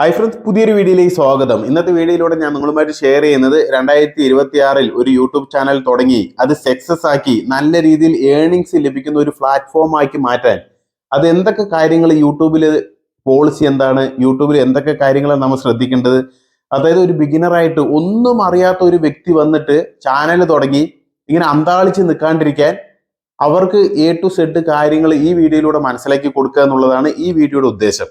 Hi friends പുതിയൊരു വീഡിയോയിലേക്ക് സ്വാഗതം. ഇന്നത്തെ വീഡിയോയിലൂടെ ഞാൻ നിങ്ങളുമായിട്ട് ഷെയർ ചെയ്യുന്നത് രണ്ടായിരത്തി ഇരുപത്തി ആറിൽ ഒരു യൂട്യൂബ് ചാനൽ തുടങ്ങി. അത് സക്സസ് ആക്കി നല്ല രീതിയിൽ ഏണിങ്സ് ലഭിക്കുന്ന ഒരു പ്ലാറ്റ്ഫോം ആക്കി മാറ്റാൻ. അത് എന്തൊക്കെ കാര്യങ്ങൾ യൂട്യൂബിൽ പോളിസി എന്താണ്? യൂട്യൂബിൽ എന്തൊക്കെ കാര്യങ്ങളാണ് നമ്മൾ ശ്രദ്ധിക്കേണ്ടത്? അതായത് ഒരു ബിഗിനറായിട്ട് ഒന്നും അറിയാത്ത ഒരു വ്യക്തി വന്നിട്ട് ചാനൽ തുടങ്ങി ഇങ്ങനെ അന്താളിച്ച് നിൽക്കാണ്ടിരിക്കാൻ അവർക്ക് എ ടു സെഡ് കാര്യങ്ങൾ ഈ വീഡിയോയിലൂടെ മനസ്സിലാക്കി കൊടുക്കുക എന്നുള്ളതാണ് ഈ വീഡിയോയുടെ ഉദ്ദേശം.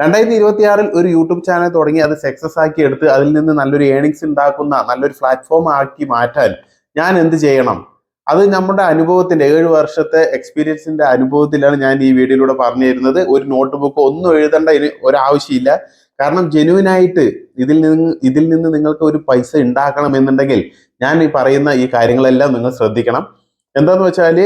രണ്ടായിരത്തി ഇരുപത്തി ആറിൽ ഒരു യൂട്യൂബ് ചാനൽ തുടങ്ങി അത് സക്സസ് ആക്കി എടുത്ത് അതിൽ നിന്ന് നല്ലൊരു ഏണിങ്സ് ഉണ്ടാക്കുന്ന നല്ലൊരു പ്ലാറ്റ്ഫോം ആക്കി മാറ്റാൻ ഞാൻ എന്ത് ചെയ്യണം? അത് നമ്മുടെ അനുഭവത്തിന്റെ ഏഴ് വർഷത്തെ എക്സ്പീരിയൻസിന്റെ അനുഭവത്തിലാണ് ഞാൻ ഈ വീഡിയോയിലൂടെ പറഞ്ഞു തരുന്നത് ഒരു നോട്ട് ബുക്ക് ഒന്നും എഴുതേണ്ട ഇതിന് ഒരാവശ്യമില്ല. കാരണം ജെനുവിൻ ആയിട്ട് ഇതിൽ നിന്ന് ഇതിൽ നിന്ന് നിങ്ങൾക്ക് ഒരു പൈസ ഉണ്ടാക്കണം എന്നുണ്ടെങ്കിൽ ഞാൻ ഈ പറയുന്ന ഈ കാര്യങ്ങളെല്ലാം നിങ്ങൾ ശ്രദ്ധിക്കണം. എന്താന്ന് വെച്ചാൽ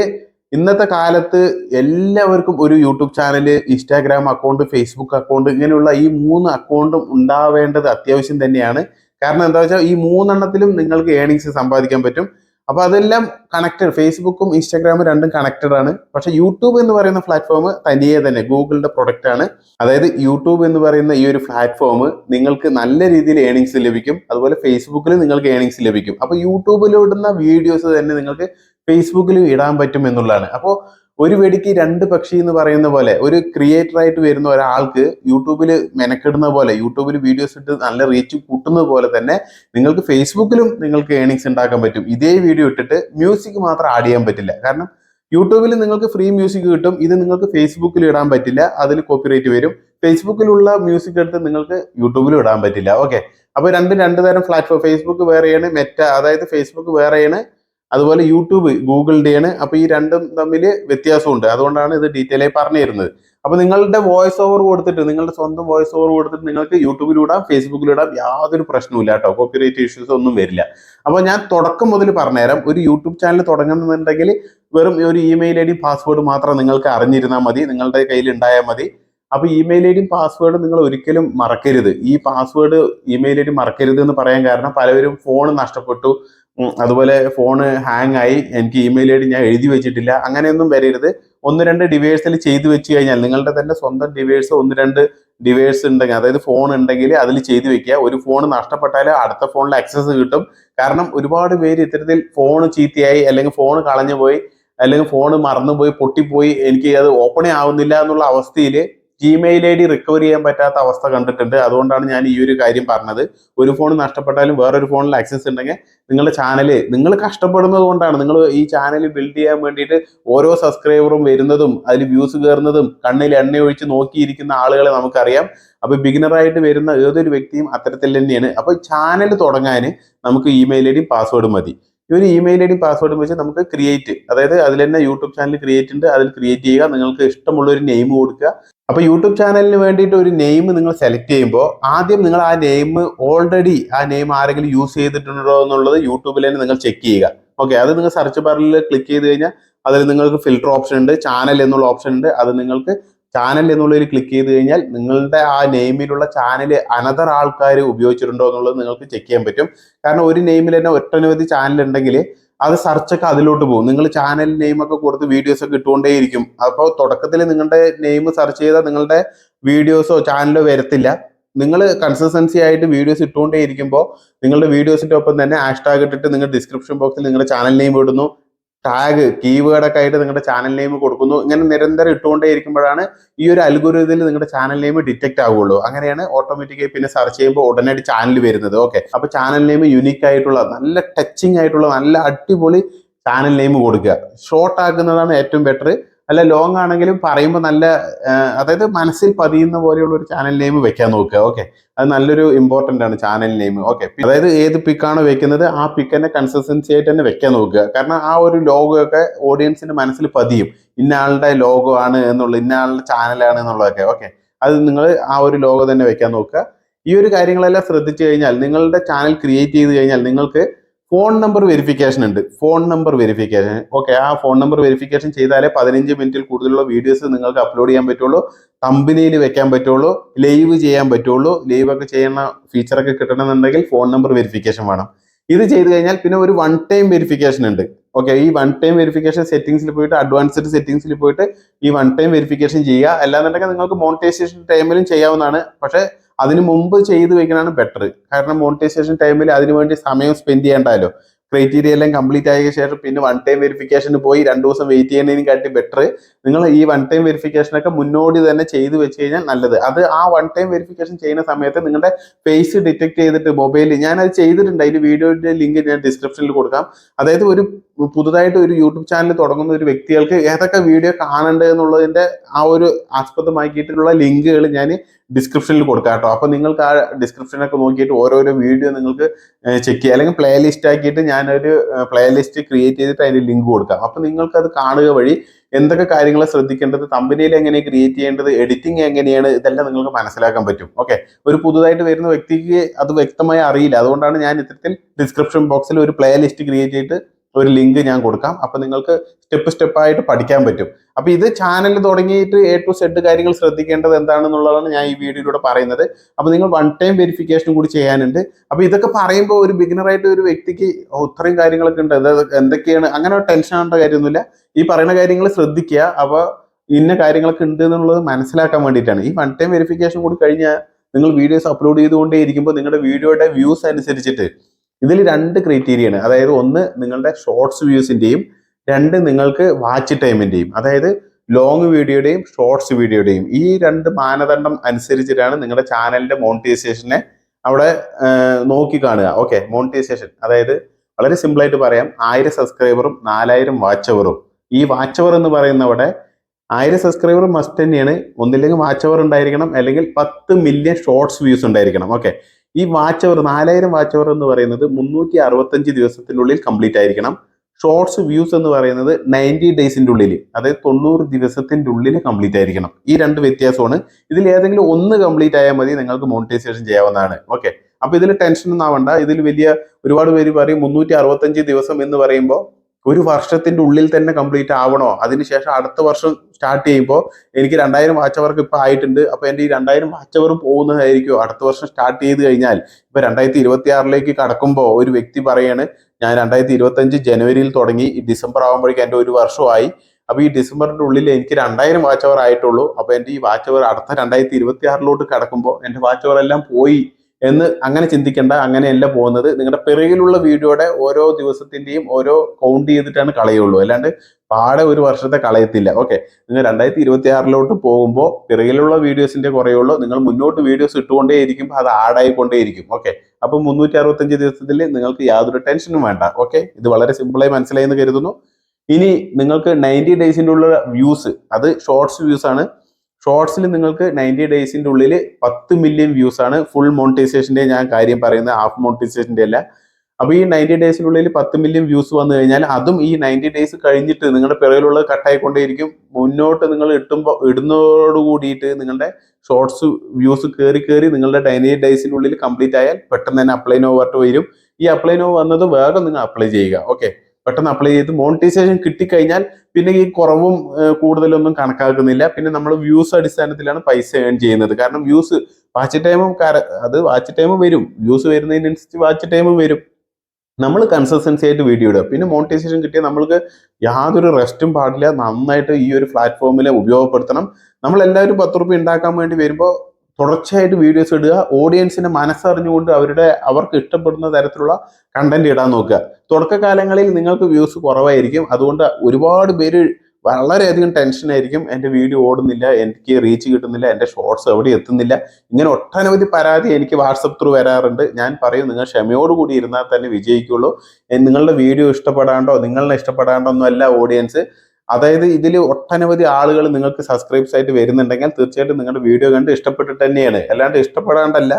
ഇന്നത്തെ കാലത്ത് എല്ലാവർക്കും ഒരു YouTube channel Instagram account Facebook account ഇങ്ങനെയുള്ള ഈ മൂന്ന് അക്കൗണ്ടും ഉണ്ടാവേണ്ടത് അത്യാവശ്യം തന്നെയാണ്. കാരണം എന്താ വെച്ചാൽ ഈ മൂന്നെണ്ണത്തിലും നിങ്ങൾക്ക് ഏണിങ്സ് സമ്പാദിക്കാൻ പറ്റും. അപ്പൊ അതെല്ലാം കണക്റ്റഡ് ഫേസ്ബുക്കും ഇൻസ്റ്റാഗ്രാമും രണ്ടും കണക്റ്റഡ് ആണ്. പക്ഷെ യൂട്യൂബ് എന്ന് പറയുന്ന പ്ലാറ്റ്ഫോം തനിയെ തന്നെ ഗൂഗിളിന്റെ പ്രൊഡക്റ്റ് ആണ്. അതായത് യൂട്യൂബ് എന്ന് പറയുന്ന ഈ ഒരു പ്ലാറ്റ്ഫോം നിങ്ങൾക്ക് നല്ല രീതിയിൽ ഏണിങ്സ് ലഭിക്കും. അതുപോലെ ഫേസ്ബുക്കിൽ നിങ്ങൾക്ക് ഏണിങ്സ് ലഭിക്കും. അപ്പൊ യൂട്യൂബിൽ ഇടുന്ന വീഡിയോസ് തന്നെ നിങ്ങൾക്ക് ഫേസ്ബുക്കിലും ഇടാൻ പറ്റും എന്നുള്ളതാണ്. അപ്പോൾ ഒരു വെടിക്ക് രണ്ട് പക്ഷി എന്ന് പറയുന്ന പോലെ ഒരു ക്രിയേറ്റർ ആയിട്ട് വരുന്ന ഒരാൾക്ക് യൂട്യൂബിൽ മെനക്കെടുന്ന പോലെ യൂട്യൂബിൽ വീഡിയോസ് ഇട്ട് നല്ല റീച്ച് കൂട്ടുന്ന പോലെ തന്നെ നിങ്ങൾക്ക് ഫേസ്ബുക്കിലും നിങ്ങൾക്ക് ഏണിങ്സ് ഉണ്ടാക്കാൻ പറ്റും. ഇതേ വീഡിയോ ഇട്ടിട്ട് മ്യൂസിക് മാത്രം ആഡ് ചെയ്യാൻ പറ്റില്ല. കാരണം യൂട്യൂബിൽ നിങ്ങൾക്ക് ഫ്രീ മ്യൂസിക് കിട്ടും ഇത് നിങ്ങൾക്ക് ഫേസ്ബുക്കിൽ ഇടാൻ പറ്റില്ല അതിൽ കോപ്പിറൈറ്റ് വരും. ഫേസ്ബുക്കിലുള്ള മ്യൂസിക് എടുത്ത് നിങ്ങൾക്ക് യൂട്യൂബിലും ഇടാൻ പറ്റില്ല. ഓക്കെ അപ്പോൾ രണ്ടും രണ്ട് തരം പ്ലാറ്റ്ഫോം ഫേസ്ബുക്ക് വേറെയാണ് മെറ്റ അതായത് ഫേസ്ബുക്ക് വേറെയാണ്. അതുപോലെ യൂട്യൂബ് ഗൂഗിളിന്റെയാണ്. അപ്പൊ ഈ രണ്ടും തമ്മിൽ വ്യത്യാസമുണ്ട്. അതുകൊണ്ടാണ് ഇത് ഡീറ്റെയിൽ ആയി പറഞ്ഞു തരുന്നത് അപ്പൊ നിങ്ങളുടെ വോയിസ് ഓവർ കൊടുത്തിട്ട് നിങ്ങളുടെ സ്വന്തം വോയിസ് ഓവർ കൊടുത്തിട്ട് നിങ്ങൾക്ക് യൂട്യൂബിലൂടാം ഫേസ്ബുക്കിലൂടാം യാതൊരു പ്രശ്നവുമില്ല കേട്ടോ. കോപ്പിറൈറ്റ് ഇഷ്യൂസ് ഒന്നും വരില്ല. അപ്പൊ ഞാൻ തുടക്കം മുതൽ പറഞ്ഞുതരാം. ഒരു യൂട്യൂബ് ചാനൽ തുടങ്ങുന്നുണ്ടെങ്കിൽ വെറും ഒരു ഇമെയിൽ ഐ ഡി പാസ്വേഡ് മാത്രം നിങ്ങൾക്ക് അറിഞ്ഞിരുന്നാൽ മതി. നിങ്ങളുടെ കയ്യിൽ ഉണ്ടായാൽ മതി. അപ്പൊ ഇമെയിൽ ഐ ഡിയും പാസ്വേഡും നിങ്ങൾ ഒരിക്കലും മറക്കരുത്. ഈ പാസ്വേഡ് ഇമെയിൽ ഐ ഡി മറക്കരുത് എന്ന് പറയാൻ കാരണം പലവരും ഫോൺ നഷ്ടപ്പെട്ടു. അതുപോലെ ഫോണ് ഹാങ് ആയി. എനിക്ക് ഇമെയിൽ ഐ ഡി ഞാൻ എഴുതി വെച്ചിട്ടില്ല. അങ്ങനെയൊന്നും വരരുത്. ഒന്ന് രണ്ട് ഡിവൈസിൽ ചെയ്തു വെച്ച് കഴിഞ്ഞാൽ നിങ്ങളുടെ തന്നെ സ്വന്തം ഡിവൈസ് ഒന്ന് രണ്ട് ഡിവൈസ് ഉണ്ടെങ്കിൽ അതായത് ഫോൺ ഉണ്ടെങ്കിൽ അതിൽ ചെയ്തു വെക്കുക. ഒരു ഫോൺ നഷ്ടപ്പെട്ടാൽ അടുത്ത ഫോണിൽ ആക്സസ് കിട്ടും. കാരണം ഒരുപാട് പേര് ഇത്തരത്തിൽ ഫോൺ ചീത്തയായി അല്ലെങ്കിൽ ഫോൺ കളഞ്ഞു പോയി അല്ലെങ്കിൽ ഫോൺ മറന്നുപോയി പൊട്ടിപ്പോയി. എനിക്ക് അത് ഓപ്പണേ ആവുന്നില്ല എന്നുള്ള അവസ്ഥയിൽ ജിമെയിൽ ഐ ഡി റിക്കവർ ചെയ്യാൻ പറ്റാത്ത അവസ്ഥ കണ്ടിട്ടുണ്ട്. അതുകൊണ്ടാണ് ഞാൻ ഈ ഒരു കാര്യം പറഞ്ഞത്. ഒരു ഫോൺ നഷ്ടപ്പെട്ടാലും വേറൊരു ഫോണിൽ ആക്സസ് ഉണ്ടെങ്കിൽ നിങ്ങളുടെ ചാനൽ നിങ്ങൾ കഷ്ടപ്പെടുന്നത് കൊണ്ടാണ്. നിങ്ങൾ ഈ ചാനൽ ബിൽഡ് ചെയ്യാൻ വേണ്ടിയിട്ട് ഓരോ സബ്സ്ക്രൈബറും വരുന്നതും അതിൽ വ്യൂസ് കയറുന്നതും കണ്ണിൽ എണ്ണ ഒഴിച്ച് നോക്കിയിരിക്കുന്ന ആളുകളെ നമുക്കറിയാം. അപ്പൊ ബിഗിനറായിട്ട് വരുന്ന ഏതൊരു വ്യക്തിയും അത്തരത്തിൽ തന്നെയാണ്. അപ്പോൾ ചാനൽ തുടങ്ങാൻ നമുക്ക് ഇമെയിൽ ഐ ഡി പാസ്വേഡ് മതി. ഈ ഒരു ഇമെയിൽ ഐ ഡി പാസ്വേഡ് വെച്ച് നമുക്ക് ക്രിയേറ്റ് അതായത് അതിൽ തന്നെ യൂട്യൂബ് ചാനൽ ക്രിയേറ്റ് ഉണ്ട്. അതിൽ ക്രിയേറ്റ് ചെയ്യുക നിങ്ങൾക്ക് ഇഷ്ടമുള്ള ഒരു നെയിം കൊടുക്കുക. അപ്പോൾ യൂട്യൂബ് ചാനലിന് വേണ്ടിയിട്ട് ഒരു നെയിം നിങ്ങൾ സെലക്ട് ചെയ്യുമ്പോൾ ആദ്യം നിങ്ങൾ ആ നെയിം ഓൾറെഡി ആ നെയിം ആരെങ്കിലും യൂസ് ചെയ്തിട്ടുണ്ടോ എന്നുള്ളത് യൂട്യൂബിൽ തന്നെ നിങ്ങൾ ചെക്ക് ചെയ്യുക. ഓക്കെ അത് നിങ്ങൾ സെർച്ച് ബാറിൽ ക്ലിക്ക് ചെയ്ത് കഴിഞ്ഞാൽ അതിൽ നിങ്ങൾക്ക് ഫിൽട്ടർ ഓപ്ഷൻ ഉണ്ട് ചാനൽ എന്നുള്ള ഓപ്ഷൻ ഉണ്ട്. അത് നിങ്ങൾക്ക് ചാനൽ എന്നുള്ളതിൽ ക്ലിക്ക് ചെയ്ത് കഴിഞ്ഞാൽ നിങ്ങളുടെ ആ നെയിമിലുള്ള ചാനൽ അനദർ ആൾക്കാർ ഉപയോഗിച്ചിട്ടുണ്ടോ എന്നുള്ളത് നിങ്ങൾക്ക് ചെക്ക് ചെയ്യാൻ പറ്റും. കാരണം ഒരു നെയിമിൽ തന്നെ ഒട്ടനവധി ചാനൽ ഉണ്ടെങ്കിൽ അത് സെർച്ചൊക്കെ അതിലോട്ട് പോകും. നിങ്ങൾ ചാനൽ നെയിമൊക്കെ കൊടുത്ത് വീഡിയോസ് ഒക്കെ ഇട്ടുകൊണ്ടേയിരിക്കും. അപ്പോൾ തുടക്കത്തിൽ നിങ്ങളുടെ നെയിം സെർച്ച് ചെയ്താൽ നിങ്ങളുടെ വീഡിയോസോ ചാനലോ വരത്തില്ല. നിങ്ങൾ കൺസിസ്റ്റൻസി ആയിട്ട് വീഡിയോസ് ഇട്ടുകൊണ്ടേയിരിക്കുമ്പോൾ നിങ്ങളുടെ വീഡിയോസിന്റെ ഒപ്പം തന്നെ ഹാഷ്ടാഗ് ഇട്ടിട്ട് നിങ്ങൾ ഡിസ്ക്രിപ്ഷൻ ബോക്സിൽ നിങ്ങളുടെ ചാനൽ നെയിം ഇടുന്നു. ടാഗ് കീവേഡ് ഒക്കെ ആയിട്ട് നിങ്ങളുടെ ചാനൽ നെയിം കൊടുക്കുന്നു. ഇങ്ങനെ നിരന്തരം ഇട്ടുകൊണ്ടേ ഇരിക്കുമ്പോഴാണ് ഈ ഒരു അൽഗുരുതിൽ നിങ്ങളുടെ ചാനൽ നെയിം ഡിറ്റക്ട് ആവുള്ളൂ. അങ്ങനെയാണ് ഓട്ടോമാറ്റിക്കായി പിന്നെ സെർച്ച് ചെയ്യുമ്പോൾ ഉടനടി ചാനൽ വരുന്നത്. ഓക്കെ അപ്പൊ ചാനൽ നെയിം യുണീക്ക് ആയിട്ടുള്ള നല്ല ടച്ചിങ് ആയിട്ടുള്ള നല്ല അടിപൊളി ചാനൽ നെയിം കൊടുക്കുക. ഷോർട്ട് ആക്കുന്നതാണ് ഏറ്റവും ബെറ്റർ അല്ല ലോങ് ആണെങ്കിലും പറയുമ്പോൾ നല്ല അതായത് മനസ്സിൽ പതിയുന്ന പോലെയുള്ള ഒരു ചാനൽ നെയിം വെക്കാൻ നോക്കുക ഓക്കെ അത് നല്ലൊരു ഇമ്പോർട്ടന്റ് ആണ് ചാനൽ നെയിം ഓക്കെ അതായത് ഏത് പിക്കാണോ വെക്കുന്നത് ആ പിക്ക് തന്നെ കൺസിസ്റ്റൻസി ആയിട്ട് തന്നെ വെക്കാൻ നോക്കുക. കാരണം ആ ഒരു ലോഗോ ഒക്കെ ഓഡിയൻസിന്റെ മനസ്സിൽ പതിയും. ഇന്ന ആളുടെ ലോഗോ ആണ് എന്നുള്ള ഇന്ന ആളുടെ ചാനലാണ് എന്നുള്ളതൊക്കെ ഓക്കെ അത് നിങ്ങൾ ആ ഒരു ലോഗോ തന്നെ വെക്കാൻ നോക്കുക. ഈ ഒരു കാര്യങ്ങളെല്ലാം ശ്രദ്ധിച്ചു കഴിഞ്ഞാൽ നിങ്ങളുടെ ചാനൽ ക്രിയേറ്റ് ചെയ്ത് കഴിഞ്ഞാൽ നിങ്ങൾക്ക് ഫോൺ നമ്പർ വെരിഫിക്കേഷൻ ഉണ്ട്. ഫോൺ നമ്പർ വെരിഫിക്കേഷൻ ഓക്കെ ആ ഫോൺ നമ്പർ വെരിഫിക്കേഷൻ ചെയ്താലേ പതിനഞ്ച് മിനിറ്റിൽ കൂടുതലുള്ള വീഡിയോസ് നിങ്ങൾക്ക് അപ്ലോഡ് ചെയ്യാൻ പറ്റുള്ളൂ. കമ്പനിയിൽ വെക്കാൻ പറ്റുള്ളൂ. ലൈവ് ചെയ്യാൻ പറ്റുള്ളൂ. ലൈവ് ഒക്കെ ചെയ്യുന്ന ഫീച്ചറൊക്കെ കിട്ടണമെന്നുണ്ടെങ്കിൽ ഫോൺ നമ്പർ വെരിഫിക്കേഷൻ വേണം. ഇത് ചെയ്ത് കഴിഞ്ഞാൽ പിന്നെ ഒരു വൺ ടൈം വെരിഫിക്കേഷൻ ഉണ്ട്. ഓക്കെ ഈ വൺ ടൈം വെരിഫിക്കേഷൻ സെറ്റിംഗ്സിൽ പോയിട്ട് അഡ്വാൻസ്ഡ് സെറ്റിംഗ്സിൽ പോയിട്ട് ഈ വൺ ടൈം വെരിഫിക്കേഷൻ ചെയ്യുക. അല്ലാന്നുണ്ടെങ്കിൽ നിങ്ങൾക്ക് മോണിറ്റൈസേഷൻ ടൈമിലും ചെയ്യാവുന്നതാണ്. പക്ഷേ അതിന് മുമ്പ് ചെയ്ത് വെക്കണതാണ് ബെറ്റർ കാരണം മോണിറ്റൈസേഷൻ ടൈമിൽ അതിനുവേണ്ടി സമയം സ്പെൻഡ് ചെയ്യേണ്ടല്ലോ ക്രൈറ്റീരിയ എല്ലാം കംപ്ലീറ്റ് ആയ ശേഷം പിന്നെ വൺ ടൈം വെരിഫിക്കേഷന് പോയി രണ്ട് ദിവസം വെയിറ്റ് ചെയ്യുന്നതിനും കാട്ടി ബെറ്റർ നിങ്ങൾ ഈ വൺ ടൈം വെരിഫിക്കേഷൻ ഒക്കെ മുന്നോടി തന്നെ ചെയ്തു വെച്ച് കഴിഞ്ഞാൽ നല്ലത്. അത് ആ വൺ ടൈം വെരിഫിക്കേഷൻ ചെയ്യുന്ന സമയത്ത് നിങ്ങളുടെ ഫേസ് ഡിറ്റക്ട് ചെയ്തിട്ട് മൊബൈലിൽ ഞാൻ അത് ചെയ്തിട്ടുണ്ട്. അതിന്റെ വീഡിയോയുടെ ലിങ്ക് ഞാൻ ഡിസ്ക്രിപ്ഷനിൽ കൊടുക്കാം. അതായത് ഒരു പുതുതായിട്ട് ഒരു യൂട്യൂബ് ചാനൽ തുടങ്ങുന്ന ഒരു വ്യക്തികൾക്ക് ഏതൊക്കെ വീഡിയോ കാണേണ്ടത് എന്നുള്ളതിന്റെ ആ ഒരു ആസ്പദമാക്കിയിട്ടുള്ള ലിങ്കുകൾ ഞാൻ ഡിസ്ക്രിപ്ഷനിൽ കൊടുക്കാം കേട്ടോ. അപ്പൊ നിങ്ങൾക്ക് ആ ഡിസ്ക്രിപ്ഷനൊക്കെ നോക്കിയിട്ട് ഓരോരോ വീഡിയോ നിങ്ങൾക്ക് ചെക്ക് ചെയ്യുക അല്ലെങ്കിൽ പ്ലേലിസ്റ്റ് ആക്കിയിട്ട് ഞാനൊരു പ്ലേ ലിസ്റ്റ് ക്രിയേറ്റ് ചെയ്തിട്ട് അതിന് ലിങ്ക് കൊടുക്കാം. അപ്പൊ നിങ്ങൾക്ക് അത് കാണുക വഴി എന്തൊക്കെ കാര്യങ്ങൾ ശ്രദ്ധിക്കേണ്ടത്? കമ്പനിയിൽ എങ്ങനെ ക്രിയേറ്റ് ചെയ്യേണ്ടത്? എഡിറ്റിംഗ് എങ്ങനെയാണ്? ഇതെല്ലാം നിങ്ങൾക്ക് മനസ്സിലാക്കാൻ പറ്റും. ഓക്കെ ഒരു പുതുതായിട്ട് വരുന്ന വ്യക്തിക്ക് അത് വ്യക്തമായി അറിയില്ല. അതുകൊണ്ടാണ് ഞാൻ ഇത്തരത്തിൽ ഡിസ്ക്രിപ്ഷൻ ബോക്സിൽ ഒരു പ്ലേ ലിസ്റ്റ് ക്രിയേറ്റ് ചെയ്തിട്ട് ഒരു ലിങ്ക് ഞാൻ കൊടുക്കാം. അപ്പൊ നിങ്ങൾക്ക് സ്റ്റെപ്പ് സ്റ്റെപ്പ് ആയിട്ട് പഠിക്കാൻ പറ്റും. അപ്പൊ ഇത് ചാനൽ തുടങ്ങിയിട്ട് എ ടു സെഡ് കാര്യങ്ങൾ ശ്രദ്ധിക്കേണ്ടത് എന്താണെന്നുള്ളതാണ് ഞാൻ ഈ വീഡിയോയിലൂടെ പറയുന്നത്. അപ്പൊ നിങ്ങൾ വൺ ടൈം വെരിഫിക്കേഷൻ കൂടി ചെയ്യാനുണ്ട്. അപ്പൊ ഇതൊക്കെ പറയുമ്പോൾ ഒരു ബിഗിനർ ആയിട്ട് ഒരു വ്യക്തിക്ക് "ഓ, ഇത്രയും കാര്യങ്ങളൊക്കെ ഉണ്ട്. എന്തൊക്കെയാണ്? അങ്ങനെ ടെൻഷൻ ആവേണ്ട കാര്യമൊന്നുമില്ല. ഈ പറയുന്ന കാര്യങ്ങൾ ശ്രദ്ധിക്കുക. അപ്പൊ ഇന്ന കാര്യങ്ങളൊക്കെ ഉണ്ട് എന്നുള്ളത് മനസ്സിലാക്കാൻ വേണ്ടിയിട്ടാണ്. ഈ വൺ ടൈം വെരിഫിക്കേഷൻ കൂടി കഴിഞ്ഞാൽ നിങ്ങൾ വീഡിയോസ് അപ്ലോഡ് ചെയ്തുകൊണ്ടേ ഇരിക്കുമ്പോൾ നിങ്ങളുടെ വീഡിയോയുടെ വ്യൂസ് അനുസരിച്ചിട്ട് ഇതിൽ രണ്ട് ക്രൈറ്റീരിയ ആണ് അതായത് ഒന്ന് നിങ്ങളുടെ ഷോർട്സ് വ്യൂസിന്റെയും രണ്ട് നിങ്ങൾക്ക് വാച്ച് ടൈമിന്റെയും അതായത് ലോങ് വീഡിയോയുടെയും ഷോർട്സ് വീഡിയോയുടെയും ഈ രണ്ട് മാനദണ്ഡം അനുസരിച്ചിട്ടാണ് നിങ്ങളുടെ ചാനലിന്റെ മോണിറ്റൈസേഷനെ അവിടെ നോക്കി കാണുക. ഓക്കെ മോണിറ്റൈസേഷൻ അതായത് വളരെ സിമ്പിൾ ആയിട്ട് പറയാം. ആയിരം സബ്സ്ക്രൈബറും നാലായിരം വാച്ച് അവറും ഈ വാച്ച് അവർ എന്ന് പറയുന്നവിടെ ആയിരം സബ്സ്ക്രൈബർ മസ്റ്റ് തന്നെയാണ്. ഒന്നില്ലെങ്കിൽ വാച്ച് അവർ ഉണ്ടായിരിക്കണം. അല്ലെങ്കിൽ പത്ത് മില്യൺ ഷോർട്സ് വ്യൂസ് ഉണ്ടായിരിക്കണം. ഓക്കെ ഈ വാച്ച് അവർ നാലായിരം വാച്ച് അവർ എന്ന് പറയുന്നത് മുന്നൂറ്റി അറുപത്തഞ്ച് ദിവസത്തിനുള്ളിൽ കംപ്ലീറ്റ് ആയിരിക്കണം. ഷോർട്സ് വ്യൂസ് എന്ന് പറയുന്നത് നയന്റി ഡേയ്സിന്റെ ഉള്ളിൽ അതായത് തൊണ്ണൂറ് ദിവസത്തിന്റെ ഉള്ളിൽ കംപ്ലീറ്റ് ആയിരിക്കണം. ഈ രണ്ട് വ്യത്യാസമാണ്. ഇതിൽ ഏതെങ്കിലും ഒന്ന് കംപ്ലീറ്റ് ആയാൽ മതി നിങ്ങൾക്ക് മോണിറ്റൈസേഷൻ ചെയ്യാവുന്നതാണ്. ഓക്കെ അപ്പോൾ ഇതിൽ ടെൻഷൻ ഒന്നും ആവണ്ട. ഇതിൽ വലിയ ഒരുപാട് പേര് പറയും മുന്നൂറ്റി ദിവസം എന്ന് പറയുമ്പോൾ ഒരു വർഷത്തിന്റെ ഉള്ളിൽ തന്നെ കംപ്ലീറ്റ് ആവണോ? അതിനുശേഷം അടുത്ത വർഷം സ്റ്റാർട്ട് ചെയ്യുമ്പോൾ എനിക്ക് രണ്ടായിരം വാച്ച് അവർക്ക് ഇപ്പൊ ആയിട്ടുണ്ട്. അപ്പൊ എന്റെ ഈ രണ്ടായിരം വാച്ച് അവർ പോകുന്നതായിരിക്കും. അടുത്ത വർഷം സ്റ്റാർട്ട് ചെയ്ത് കഴിഞ്ഞാൽ ഇപ്പൊ രണ്ടായിരത്തി ഇരുപത്തി ആറിലേക്ക് കടക്കുമ്പോൾ ഒരു വ്യക്തി പറയാണ് ഞാൻ രണ്ടായിരത്തി ഇരുപത്തി അഞ്ച് ജനുവരിയിൽ തുടങ്ങി. ഡിസംബർ ആകുമ്പോഴേക്കും എന്റെ ഒരു വർഷമായി. അപ്പൊ ഈ ഡിസംബറിന്റെ ഉള്ളിൽ എനിക്ക് രണ്ടായിരം വാച്ച് അവർ ആയിട്ടുള്ളൂ. അപ്പൊ എന്റെ ഈ വാച്ച് അവർ അടുത്ത രണ്ടായിരത്തി ഇരുപത്തി ആറിലോട്ട് കടക്കുമ്പോൾ എന്റെ വാച്ച് അവർ എല്ലാം പോയി. എന്ന് അങ്ങനെ ചിന്തിക്കേണ്ട അങ്ങനെയല്ല പോകുന്നത്. നിങ്ങളുടെ പിറകിലുള്ള വീഡിയോയുടെ ഓരോ ദിവസത്തിന്റെയും ഓരോ കൗണ്ട് ചെയ്തിട്ടാണ് കളയുള്ളൂ. അല്ലാണ്ട് പാടെ ഒരു വർഷത്തെ കളയത്തില്ല. ഓക്കെ നിങ്ങൾ രണ്ടായിരത്തി ഇരുപത്തി ആറിലോട്ട് പോകുമ്പോൾ പിറകിലുള്ള വീഡിയോസിന്റെ കുറയുള്ളൂ നിങ്ങൾ മുന്നോട്ട് വീഡിയോസ് ഇട്ടുകൊണ്ടേയിരിക്കുമ്പോൾ അത് ആഡായിക്കൊണ്ടേയിരിക്കും ഓക്കെ അപ്പൊ മുന്നൂറ്റി അറുപത്തഞ്ച് ദിവസത്തിൽ നിങ്ങൾക്ക് യാതൊരു ടെൻഷനും വേണ്ട. ഓക്കെ ഇത് വളരെ സിമ്പിളായി മനസ്സിലായി എന്ന് കരുതുന്നു. ഇനി നിങ്ങൾക്ക് നയന്റി ഡേയ്സിന്റെ ഉള്ള വ്യൂസ് അത് ഷോർട്സ് വ്യൂസ് ആണ്. ഷോർട്സിൽ നിങ്ങൾക്ക് നയന്റി ഡേയ്സിന്റെ ഉള്ളിൽ പത്ത് മില്യൺ വ്യൂസ് ആണ് ഫുൾ മോണിറ്റൈസേഷന്റെ ഞാൻ കാര്യം പറയുന്നത് ഹാഫ് മോണിറ്റൈസേഷന്റെ അല്ല. അപ്പോൾ ഈ നയന്റി ഡേയ്സിനുള്ളിൽ പത്ത് മില്യൺ വ്യൂസ് വന്നു കഴിഞ്ഞാൽ അതും ഈ നയന്റി ഡേയ്സ് കഴിഞ്ഞിട്ട് നിങ്ങളുടെ പിറകിലുള്ളത് കട്ടായിക്കൊണ്ടേയിരിക്കും മുന്നോട്ട് നിങ്ങൾ ഇട്ടുമ്പോൾ ഇടുന്നതോട് കൂടിയിട്ട് നിങ്ങളുടെ ഷോർട്സ് വ്യൂസ് കയറി കയറി നിങ്ങളുടെ നയന്റി ഡേയ്സിനുള്ളിൽ കംപ്ലീറ്റ് ആയാൽ പെട്ടെന്ന് തന്നെ അപ്ലൈ നോവർട്ട് വരും. ഈ അപ്ലൈ നോ വന്നത് വേഗം നിങ്ങൾ അപ്ലൈ ചെയ്യുക ഓക്കെ പെട്ടെന്ന് അപ്ലൈ ചെയ്ത് മോണിറ്റൈസേഷൻ കിട്ടിക്കഴിഞ്ഞാൽ പിന്നെ ഈ കുറവും കൂടുതലൊന്നും കണക്കാക്കുന്നില്ല. പിന്നെ നമ്മൾ വ്യൂസ് അടിസ്ഥാനത്തിലാണ് പൈസ ഏൺ ചെയ്യുന്നത്. കാരണം വ്യൂസ് വാച്ച് ടൈമും അത് വാച്ച് ടൈം വരും. വ്യൂസ് വരുന്നതിനനുസരിച്ച് വാച്ച് ടൈം വരും. നമ്മൾ കൺസിസ്റ്റൻസി ആയിട്ട് വീഡിയോ ഇടുക. പിന്നെ മോണിറ്റൈസേഷൻ കിട്ടിയാൽ നമ്മൾക്ക് യാതൊരു റെസ്റ്റും പാടില്ല. നന്നായിട്ട് ഈ ഒരു പ്ലാറ്റ്ഫോമിൽ ഉപയോഗപ്പെടുത്തണം. നമ്മൾ എല്ലാവരും പത്ത് റുപ്യ ഉണ്ടാക്കാൻ വേണ്ടി വരുമ്പോൾ തുടർച്ചയായിട്ട് വീഡിയോസ് ഇടുക ഓഡിയൻസിന്റെ മനസ്സറിഞ്ഞുകൊണ്ട് അവരുടെ അവർക്ക് ഇഷ്ടപ്പെടുന്ന തരത്തിലുള്ള കണ്ടന്റ് ഇടാൻ നോക്കുക. തുടക്കകാലങ്ങളിൽ നിങ്ങൾക്ക് വ്യൂസ് കുറവായിരിക്കും. അതുകൊണ്ട് ഒരുപാട് പേര് വളരെയധികം ടെൻഷനായിരിക്കും എന്റെ വീഡിയോ ഓടുന്നില്ല എനിക്ക് റീച്ച് കിട്ടുന്നില്ല എന്റെ ഷോർട്സ് എവിടെ എത്തുന്നില്ല. ഇങ്ങനെ ഒട്ടനവധി പരാതി എനിക്ക് വാട്സപ്പ് ത്രൂ വരാറുണ്ട്. ഞാൻ പറയും നിങ്ങൾ ക്ഷമയോടുകൂടി ഇരുന്നാൽ തന്നെ വിജയിക്കുള്ളൂ. നിങ്ങളുടെ വീഡിയോ ഇഷ്ടപ്പെടാണ്ടോ? നിങ്ങളെ ഇഷ്ടപ്പെടാണ്ടോ? ഒന്നും അല്ല ഓഡിയൻസ് അതായത് ഇതിൽ ഒട്ടനവധി ആളുകൾ നിങ്ങൾക്ക് സബ്സ്ക്രൈബ്സ് ആയിട്ട് വരുന്നുണ്ടെങ്കിൽ തീർച്ചയായിട്ടും നിങ്ങളുടെ വീഡിയോ കണ്ട് ഇഷ്ടപ്പെട്ടിട്ട് തന്നെയാണ്. അല്ലാണ്ട് ഇഷ്ടപ്പെടാണ്ടല്ല.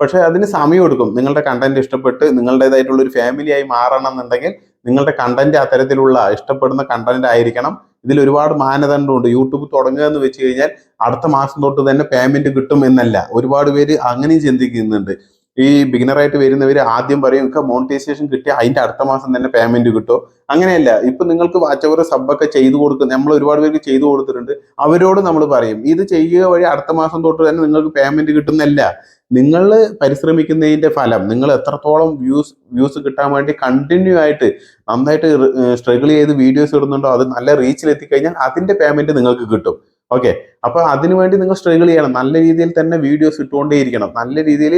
പക്ഷെ അതിന് സമയം കൊടുക്കും നിങ്ങളുടെ കണ്ടന്റ് ഇഷ്ടപ്പെട്ട് നിങ്ങളുടേതായിട്ടുള്ള ഒരു ഫാമിലിയായി മാറണം എന്നുണ്ടെങ്കിൽ നിങ്ങളുടെ കണ്ടന്റ് അത്തരത്തിലുള്ള ഇഷ്ടപ്പെടുന്ന കണ്ടന്റ് ആയിരിക്കണം. ഇതിൽ ഒരുപാട് മാനദണ്ഡമുണ്ട് യൂട്യൂബ് തുടങ്ങുക എന്ന് വെച്ച് കഴിഞ്ഞാൽ അടുത്ത മാസം തൊട്ട് തന്നെ പേയ്മെന്റ് കിട്ടും എന്നല്ല. ഒരുപാട് പേര് അങ്ങനെയും ചിന്തിക്കുന്നുണ്ട്. ഈ ബിഗിനറായിട്ട് വരുന്നവർ ആദ്യം പറയും നിങ്ങൾക്ക് മോണിറ്റൈസേഷൻ കിട്ടിയ അതിന്റെ അടുത്ത മാസം തന്നെ പേയ്മെന്റ് കിട്ടുമോ അങ്ങനെയല്ല. ഇപ്പൊ നിങ്ങൾക്ക് വാച്ച് അവർ സബൊക്കെ ചെയ്തു കൊടുക്കും നമ്മൾ ഒരുപാട് പേർക്ക് ചെയ്തു കൊടുത്തിട്ടുണ്ട്. അവരോട് നമ്മൾ പറയും ഇത് ചെയ്യുക വഴി അടുത്ത മാസം തൊട്ട് തന്നെ നിങ്ങൾക്ക് പേയ്മെന്റ് കിട്ടുന്നില്ല. നിങ്ങൾ പരിശ്രമിക്കുന്നതിന്റെ ഫലം നിങ്ങൾ എത്രത്തോളം വ്യൂസ് വ്യൂസ് കിട്ടാൻ വേണ്ടി കണ്ടിന്യൂ ആയിട്ട് നന്നായിട്ട് സ്ട്രഗിൾ ചെയ്ത് വീഡിയോസ് ഇടുന്നുണ്ടോ അത് നല്ല റീച്ചിൽ എത്തിക്കഴിഞ്ഞാൽ അതിന്റെ പേയ്മെന്റ് നിങ്ങൾക്ക് കിട്ടും. ഓക്കെ അപ്പൊ അതിനുവേണ്ടി നിങ്ങൾ സ്ട്രഗിൾ ചെയ്യണം. നല്ല രീതിയിൽ തന്നെ വീഡിയോസ് ഇട്ടുകൊണ്ടേയിരിക്കണം. നല്ല രീതിയിൽ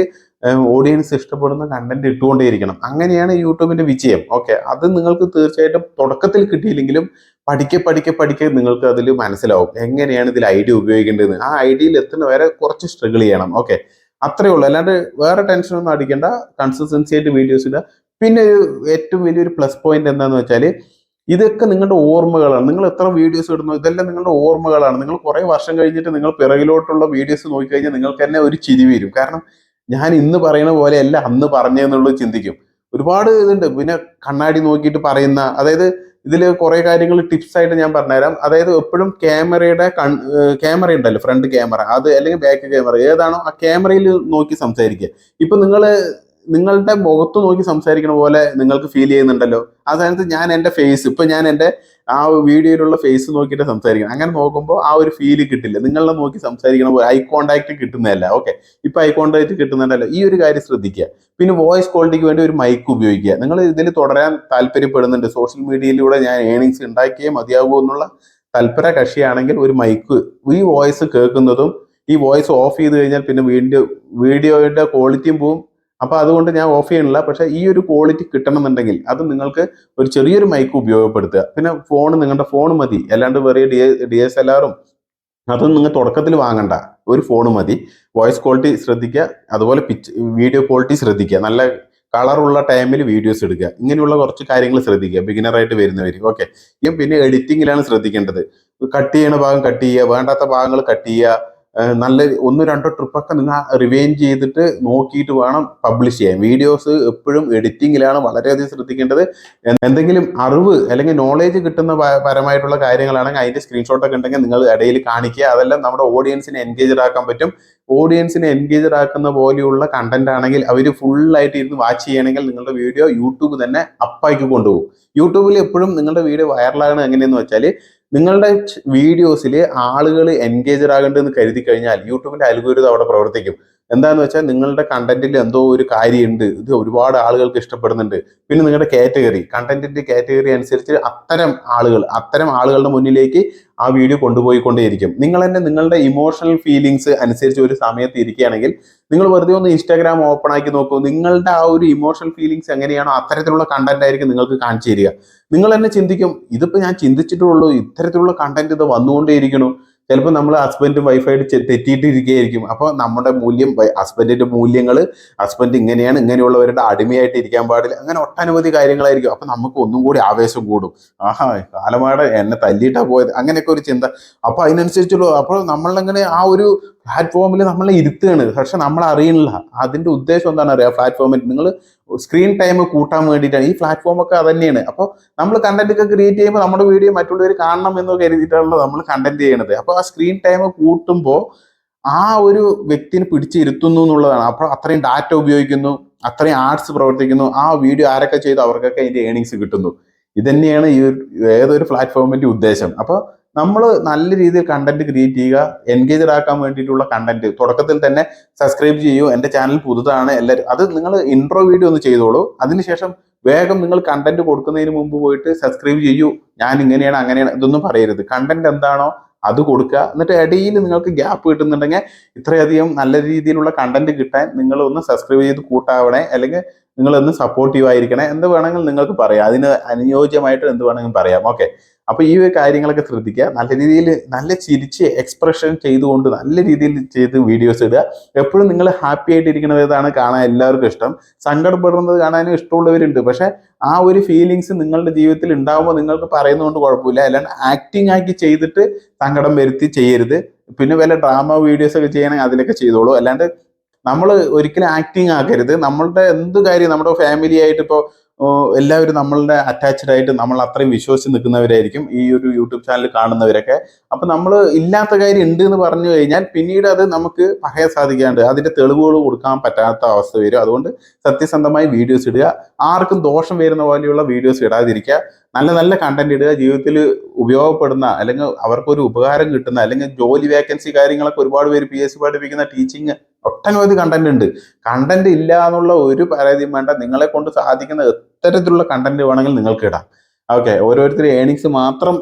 ഓഡിയൻസ് ഇഷ്ടപ്പെടുന്ന കണ്ടന്റ് ഇട്ടുകൊണ്ടേയിരിക്കണം. അങ്ങനെയാണ് യൂട്യൂബിന്റെ വിജയം. ഓക്കെ അത് നിങ്ങൾക്ക് തീർച്ചയായിട്ടും തുടക്കത്തിൽ കിട്ടിയില്ലെങ്കിലും പഠിക്കെ പഠിക്കെ പഠിക്കെ നിങ്ങൾക്ക് അതിൽ മനസ്സിലാവും. എങ്ങനെയാണ് ഇതിൽ ഐഡിയ ഉപയോഗിക്കേണ്ടത് ആ ഐഡിയയിൽ എത്തുന്ന വരെ കുറച്ച് സ്ട്രഗിൾ ചെയ്യണം. ഓക്കെ അത്രേ ഉള്ളൂ. അല്ലാണ്ട് വേറെ ടെൻഷൻ ഒന്നും അടിക്കേണ്ട. കൺസിസ്റ്റൻസി ആയിട്ട് വീഡിയോസ് ഇടുക. പിന്നെ ഏറ്റവും വലിയൊരു പ്ലസ് പോയിന്റ് എന്താണെന്ന് വെച്ചാൽ ഇതൊക്കെ നിങ്ങളുടെ ഓർമ്മകളാണ്. നിങ്ങൾ എത്ര വീഡിയോസ് ഇടുന്നു ഇതെല്ലാം നിങ്ങളുടെ ഓർമ്മകളാണ്. നിങ്ങൾ കുറെ വർഷം കഴിഞ്ഞിട്ട് നിങ്ങൾ പിറകിലോട്ടുള്ള വീഡിയോസ് നോക്കിക്കഴിഞ്ഞാൽ നിങ്ങൾക്ക് തന്നെ ഒരു ചിരി വരും. കാരണം ഞാൻ ഇന്ന് പറയുന്ന പോലെ അല്ല അന്ന് പറഞ്ഞെന്നുള്ളത് ചിന്തിക്കും. ഒരുപാട് ഇതുണ്ട്. പിന്നെ കണ്ണാടി നോക്കിയിട്ട് പറയുന്ന അതായത് ഇതിൽ കുറെ കാര്യങ്ങൾ ടിപ്സ് ആയിട്ട് ഞാൻ പറഞ്ഞുതരാം. അതായത് എപ്പോഴും ക്യാമറയുടെ കൺ ക്യാമറ ഉണ്ടല്ലോ ഫ്രണ്ട് ക്യാമറ. അത് അല്ലെങ്കിൽ ബാക്ക് ക്യാമറ. ഏതാണോ ആ ക്യാമറയിൽ നോക്കി സംസാരിക്കുക. ഇപ്പൊ നിങ്ങൾ നിങ്ങളുടെ മുഖത്ത് നോക്കി സംസാരിക്കണ പോലെ നിങ്ങൾക്ക് ഫീൽ ചെയ്യുന്നുണ്ടല്ലോ. ആ സമയത്ത് ഞാൻ എന്റെ ഫേസ് ഇപ്പൊ ഞാൻ എന്റെ ആ വീഡിയോയിലുള്ള ഫേസ് നോക്കിയിട്ട് സംസാരിക്കണം. അങ്ങനെ നോക്കുമ്പോൾ ആ ഒരു ഫീൽ കിട്ടില്ല. നിങ്ങളെ നോക്കി സംസാരിക്കണ പോലെ ഐ കോണ്ടാക്ട് കിട്ടുന്നതല്ല. ഓക്കെ ഇപ്പൊ ഐ കോണ്ടാക്ട് കിട്ടുന്നുണ്ടല്ലോ ഈ ഒരു കാര്യം ശ്രദ്ധിക്കുക. പിന്നെ വോയിസ് ക്വാളിറ്റിക്ക് വേണ്ടി ഒരു മൈക്ക് ഉപയോഗിക്കുക. നിങ്ങൾ ഇതിൽ തുടരാൻ താല്പര്യപ്പെടുന്നുണ്ട്. സോഷ്യൽ മീഡിയയിലൂടെ ഞാൻ ഏണിങ്സ് ഉണ്ടാക്കിയേ മതിയാകൂ എന്നുള്ള തൽപര കക്ഷിയാണെങ്കിൽ ഒരു മൈക്ക് ഈ വോയിസ് കേൾക്കുന്നതും ഈ വോയിസ് ഓഫ് ചെയ്ത് കഴിഞ്ഞാൽ പിന്നെ വീണ്ടും വീഡിയോയുടെ ക്വാളിറ്റിയും പോവും. അപ്പൊ അതുകൊണ്ട് ഞാൻ ഓഫ് ചെയ്യണില്ല പക്ഷെ ഈ ഒരു ക്വാളിറ്റി കിട്ടണമെന്നുണ്ടെങ്കിൽ അത് നിങ്ങൾക്ക് ഒരു ചെറിയൊരു മൈക്ക് ഉപയോഗപ്പെടുത്തുക. പിന്നെ ഫോൺ നിങ്ങളുടെ ഫോൺ മതി. അല്ലാണ്ട് വേറെ ഡി ഡി എസ് എൽ ആറും അതൊന്നും നിങ്ങൾ തുടക്കത്തിൽ വാങ്ങണ്ട. ഒരു ഫോൺ മതി. വോയിസ് ക്വാളിറ്റി ശ്രദ്ധിക്കുക. അതുപോലെ പിച്ച് വീഡിയോ ക്വാളിറ്റി ശ്രദ്ധിക്കുക. നല്ല കളറുള്ള ടൈമിൽ വീഡിയോസ് എടുക്കുക. ഇങ്ങനെയുള്ള കുറച്ച് കാര്യങ്ങൾ ശ്രദ്ധിക്കുക. ബിഗിനറായിട്ട് വരുന്നവർ ഓക്കെ പിന്നെ എഡിറ്റിങ്ങിലാണ് ശ്രദ്ധിക്കേണ്ടത്. കട്ട് ചെയ്യണ ഭാഗം കട്ട് ചെയ്യുക. വേണ്ടാത്ത ഭാഗങ്ങൾ കട്ട് ചെയ്യുക. നല്ല ഒന്നോ രണ്ടോ ട്രിപ്പൊക്കെ നിങ്ങൾ റിവൈൻഡ് ചെയ്തിട്ട് നോക്കിയിട്ട് വേണം പബ്ലിഷ് ചെയ്യാൻ. വീഡിയോസ് എപ്പോഴും എഡിറ്റിങ്ങിലാണ് വളരെയധികം ശ്രദ്ധിക്കേണ്ടത്. എന്തെങ്കിലും അറിവ് അല്ലെങ്കിൽ നോളേജ് കിട്ടുന്ന പരമായിട്ടുള്ള കാര്യങ്ങളാണെങ്കിൽ അതിന്റെ സ്ക്രീൻഷോട്ടൊക്കെ ഉണ്ടെങ്കിൽ നിങ്ങൾ ഇടയിൽ കാണിക്കുക. അതെല്ലാം നമ്മുടെ ഓഡിയൻസിനെ എൻഗേജഡ് ആക്കാൻ പറ്റും. ഓഡിയൻസിനെ എൻഗേജഡ് ആക്കുന്ന പോലെയുള്ള കണ്ടന്റ് ആണെങ്കിൽ അവർ ഫുള്ളായിട്ട് ഇരുന്ന് വാച്ച് ചെയ്യണമെങ്കിൽ നിങ്ങളുടെ വീഡിയോ യൂട്യൂബ് തന്നെ അപ്പാക്കി കൊണ്ടുപോകും. യൂട്യൂബിൽ എപ്പോഴും നിങ്ങളുടെ വീഡിയോ വൈറലാണ് എങ്ങനെയെന്ന് വെച്ചാൽ നിങ്ങളുടെ വീഡിയോസിൽ ആളുകൾ എൻഗേജഡ് ആകേണ്ടതെന്ന് കരുതി കഴിഞ്ഞാൽ യൂട്യൂബിന്റെ അൽഗോരിതം അവിടെ പ്രവർത്തിക്കും. എന്താന്ന് വെച്ചാൽ നിങ്ങളുടെ കണ്ടന്റിൽ എന്തോ ഒരു കാര്യമുണ്ട് ഇത് ഒരുപാട് ആളുകൾക്ക് ഇഷ്ടപ്പെടുന്നുണ്ട്. പിന്നെ നിങ്ങളുടെ കാറ്റഗറി കണ്ടന്റിന്റെ കാറ്റഗറി അനുസരിച്ച് അത്തരം ആളുകൾ അത്തരം ആളുകളുടെ മുന്നിലേക്ക് ആ വീഡിയോ കൊണ്ടുപോയിക്കൊണ്ടേയിരിക്കും. നിങ്ങൾ തന്നെ നിങ്ങളുടെ ഇമോഷണൽ ഫീലിങ്സ് അനുസരിച്ച് ഒരു സമയത്ത് ഇരിക്കുകയാണെങ്കിൽ നിങ്ങൾ വെറുതെ ഒന്ന് ഇൻസ്റ്റാഗ്രാം ഓപ്പൺ ആക്കി നോക്കൂ. നിങ്ങളുടെ ആ ഒരു ഇമോഷണൽ ഫീലിങ്സ് എങ്ങനെയാണോ അത്തരത്തിലുള്ള കണ്ടന്റ് ആയിരിക്കും നിങ്ങൾക്ക് കാണിച്ചു തരിക. നിങ്ങൾ തന്നെ ചിന്തിക്കും ഇതിപ്പോ ഞാൻ ചിന്തിച്ചിട്ടുള്ളൂ ഇത്തരത്തിലുള്ള കണ്ടന്റ് ഇത് വന്നുകൊണ്ടേയിരിക്കണു. ചിലപ്പോൾ നമ്മൾ ഹസ്ബൻഡും വൈഫായിട്ട് തെറ്റിയിട്ടിരിക്കുകയായിരിക്കും. അപ്പോൾ നമ്മുടെ മൂല്യം ഹസ്ബൻഡിന്റെ മൂല്യങ്ങൾ ഹസ്ബൻഡ് ഇങ്ങനെയാണ് ഇങ്ങനെയുള്ളവരുടെ അടിമയായിട്ട് ഇരിക്കാൻ പാടില്ല. അങ്ങനെ ഒട്ടനവധി കാര്യങ്ങളായിരിക്കും. അപ്പം നമുക്ക് ഒന്നും കൂടി ആവേശം കൂടും. ആഹാ കാലമാടെ എന്നെ തല്ലിയിട്ടാണ് പോയത്. അങ്ങനെയൊക്കെ ഒരു ചിന്ത. അപ്പോൾ അതിനനുസരിച്ചുള്ള അപ്പോൾ നമ്മളങ്ങനെ ആ ഒരു പ്ലാറ്റ്ഫോമിൽ നമ്മളെ ഇരുത്തുകയാണ്. പക്ഷെ നമ്മൾ അറിയണില്ല അതിന്റെ ഉദ്ദേശം എന്താണ് അറിയാം പ്ലാറ്റ്ഫോമിൽ നിങ്ങൾ സ്ക്രീൻ ടൈം കൂട്ടാൻ വേണ്ടിയിട്ടാണ്. ഈ പ്ലാറ്റ്ഫോം ഒക്കെ അത് തന്നെയാണ് അപ്പോൾ നമ്മൾ കണ്ടന്റ് ഒക്കെ ക്രിയേറ്റ് ചെയ്യുമ്പോൾ നമ്മുടെ വീഡിയോ മറ്റുള്ളവർ കാണണം എന്ന് കരുതിയിട്ടാണല്ലോ നമ്മൾ കണ്ടന്റ് ചെയ്യണത്. അപ്പോൾ ആ സ്ക്രീൻ ടൈം കൂട്ടുമ്പോൾ ആ ഒരു വ്യക്തിനെ പിടിച്ചിരുത്തുന്നു എന്നുള്ളതാണ്. അപ്പോൾ അത്രയും ഡാറ്റ ഉപയോഗിക്കുന്നു അത്രയും ആർട്സ് പ്രവർത്തിക്കുന്നു ആ വീഡിയോ ആരൊക്കെ ചെയ്തു അവർക്കൊക്കെ അതിന്റെ ഏണിങ്സ് കിട്ടുന്നു. ഇതന്നെയാണ് ഈ ഒരു ഏതൊരു പ്ലാറ്റ്ഫോമിന്റെ ഉദ്ദേശം. അപ്പോൾ നമ്മൾ നല്ല രീതിയിൽ കണ്ടന്റ് ക്രിയേറ്റ് ചെയ്യുക എൻഗേജഡ് ആക്കാൻ വേണ്ടിയിട്ടുള്ള കണ്ടന്റ് തുടക്കത്തിൽ തന്നെ സബ്സ്ക്രൈബ് ചെയ്യൂ. എന്റെ ചാനൽ പുതുതാണ്. എല്ലാവരും അത് നിങ്ങൾ ഇൻട്രോ വീഡിയോ ഒന്ന് ചെയ്തോളൂ. അതിനുശേഷം വേഗം നിങ്ങൾ കണ്ടന്റ് കൊടുക്കുന്നതിന് മുമ്പ് പോയിട്ട് സബ്സ്ക്രൈബ് ചെയ്യൂ. ഞാൻ ഇങ്ങനെയാണ് അങ്ങനെയാണ് ഇതൊന്നും പറയരുത്. കണ്ടന്റ് എന്താണോ അത് കൊടുക്കുക. എന്നിട്ട് ഇടയിൽ നിങ്ങൾക്ക് ഗ്യാപ്പ് കിട്ടുന്നുണ്ടെങ്കിൽ ഇത്രയധികം നല്ല രീതിയിലുള്ള കണ്ടന്റ് കിട്ടാൻ നിങ്ങൾ ഒന്ന് സബ്സ്ക്രൈബ് ചെയ്ത് കൂട്ടാവണേ. അല്ലെങ്കിൽ നിങ്ങൾ ഒന്ന് സപ്പോർട്ടീവ് ആയിരിക്കണേ. എന്ത് വേണമെങ്കിൽ നിങ്ങൾക്ക് പറയാം. അതിന് അനുയോജ്യമായിട്ട് എന്ത് വേണമെങ്കിലും പറയാം. ഓക്കെ അപ്പൊ ഈ ഒരു കാര്യങ്ങളൊക്കെ ശ്രദ്ധിക്കുക. നല്ല രീതിയിൽ നല്ല ചിരിച്ച് എക്സ്പ്രഷൻ ചെയ്തുകൊണ്ട് നല്ല രീതിയിൽ ചെയ്ത് വീഡിയോസ് ഇടുക. എപ്പോഴും നിങ്ങൾ ഹാപ്പി ആയിട്ട് ഇതാണ് കാണാൻ എല്ലാവർക്കും ഇഷ്ടം. സങ്കടപ്പെടുന്നത് കാണാനും ഇഷ്ടമുള്ളവരുണ്ട്. പക്ഷെ ആ ഒരു ഫീലിങ്സ് നിങ്ങളുടെ ജീവിതത്തിൽ ഉണ്ടാകുമ്പോൾ നിങ്ങൾക്ക് പറയുന്നതുകൊണ്ട് കുഴപ്പമില്ല. അല്ലാണ്ട് ആക്ടിങ് ആക്കി ചെയ്തിട്ട് സങ്കടം വരുത്തി ചെയ്യരുത്. പിന്നെ വല്ല ഡ്രാമ വീഡിയോസ് ഒക്കെ ചെയ്യണമെങ്കിൽ അതിലൊക്കെ ചെയ്തോളൂ. അല്ലാണ്ട് നമ്മൾ ഒരിക്കലും ആക്ടിങ് ആക്കരുത്. നമ്മളുടെ എന്ത് കാര്യം നമ്മുടെ ഫാമിലി ആയിട്ട് ഇപ്പോൾ എല്ലാവരും നമ്മളുടെ അറ്റാച്ച്ഡ് ആയിട്ട് നമ്മൾ അത്രയും വിശ്വസിച്ച് നിൽക്കുന്നവരായിരിക്കും ഈ ഒരു യൂട്യൂബ് ചാനൽ കാണുന്നവരൊക്കെ. അപ്പം നമ്മൾ ഇല്ലാത്ത കാര്യം ഉണ്ട് എന്ന് പറഞ്ഞു കഴിഞ്ഞാൽ പിന്നീട് അത് നമുക്ക് പറയാൻ സാധിക്കാണ്ട് അതിന്റെ തെളിവുകൾ കൊടുക്കാൻ പറ്റാത്ത അവസ്ഥ വരും. അതുകൊണ്ട് സത്യസന്ധമായി വീഡിയോസ് ഇടുക. ആർക്കും ദോഷം വരുന്ന പോലെയുള്ള വീഡിയോസ് ഇടാതിരിക്കുക. നല്ല നല്ല കണ്ടന്റ് ഇടുക. ജീവിതത്തിൽ ഉപയോഗപ്പെടുന്ന അല്ലെങ്കിൽ അവർക്കൊരു ഉപകാരം കിട്ടുന്ന അല്ലെങ്കിൽ ജോലി വേക്കൻസി കാര്യങ്ങളൊക്കെ ഒരുപാട് പേര് പി എസ് സി പഠിപ്പിക്കുന്ന ടീച്ചിങ് ഒട്ടനവധി കണ്ടന്റ് ഉണ്ട്. കണ്ടന്റ് ഇല്ല എന്നുള്ള ഒരു പരാതിയും വേണ്ട. നിങ്ങളെ കൊണ്ട് സാധിക്കുന്ന എത്തരത്തിലുള്ള കണ്ടന്റ് വേണമെങ്കിൽ നിങ്ങൾക്ക് ഇടാം. ഓക്കെ ഓരോരുത്തർ ഏണിങ്സ് മാത്രം